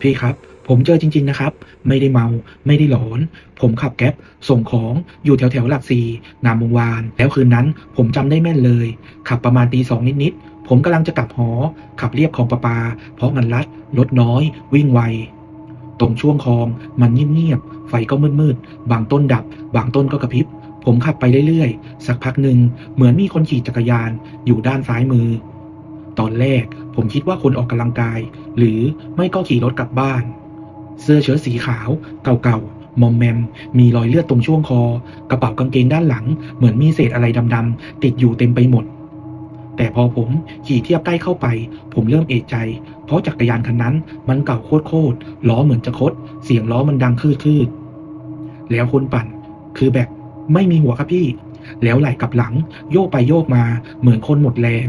พี่ครับ ผมเจอจริง ๆ นะครับ ไม่ได้เมา ไม่ได้หลอน ผมขับแก๊ปส่งของอยู่แถวแถวหลักสี่งามวงวาน แล้วคืนนั้นผมจำได้แม่นเลย ขับประมาณตีสองนิด ๆ ผมกำลังจะกลับหอ ขับเรียบคลองประปา เพราะมันลัดรถน้อย วิ่งไว ตรงช่วงคลองมันเงียบๆไฟก็มืดๆบางต้นดับ บางต้นก็กระพริบ ผมขับไปเรื่อย ๆ สักพักหนึ่งเหมือนมีคนขี่จักรยานอยู่ด้านซ้ายมือ ตอนแรก ผมคิดว่าคนออกกำลังกาย หรือไม่ก็ขี่รถกลับบ้าน เสื้อเชิ้ตสีขาว เก่าๆมอมแมม มีรอยเลือดตรงช่วงคอ กระเป๋ากางเกงด้านหลัง เหมือนมีเศษอะไรดำๆติดอยู่เต็มไปหมด แต่พอผมขี่เทียบใกล้เข้าไป ผมเริ่มเอะใจ เพราะจักรยานคันนั้นมันเก่าโคตรๆล้อเหมือนจะคด เสียงล้อมันดังคืดๆแล้วคนปั่น คือแบบไม่มีหัวครับพี่ แล้วไหลกลับหลัง โยกไปโยกมาเหมือนคนหมดแรง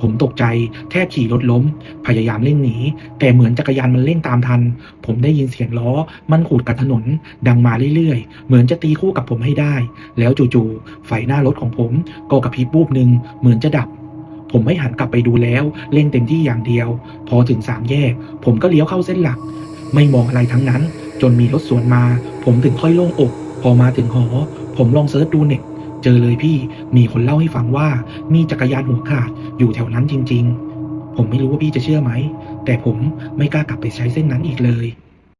ผมตกใจแทบขี่รถล้ม พยายามเร่งหนี แต่เหมือนจักรยานมันเร่งตามทัน ผมได้ยินเสียงล้อ มันขูดกับถนน ดังมาเรื่อยๆ เหมือนจะตีคู่กับผมให้ได้ แล้วจู่ๆไฟหน้ารถของผมก็กระพริบบูบหนึ่งเหมือนจะดับ ผมไม่หันกลับไปดูแล้ว เร่งเต็มที่อย่างเดียว พอถึงสามแยก ผมก็เลี้ยวเข้าเส้นหลัก ไม่มองอะไรทั้งนั้น จนมีรถสวนมา ผมถึงค่อยโล่งอก พอมาถึงหอ ผมลองเซิร์ชดูเน็ต เจอเลยพี่ มีคนเล่าให้ฟังว่ามีจักรยานหัวขาดอยู่แถวนั้นจริง ๆ ผมไม่รู้ว่าพี่จะเชื่อไหม แต่ผมไม่กล้ากลับไปใช้เส้นนั้นอีกเลย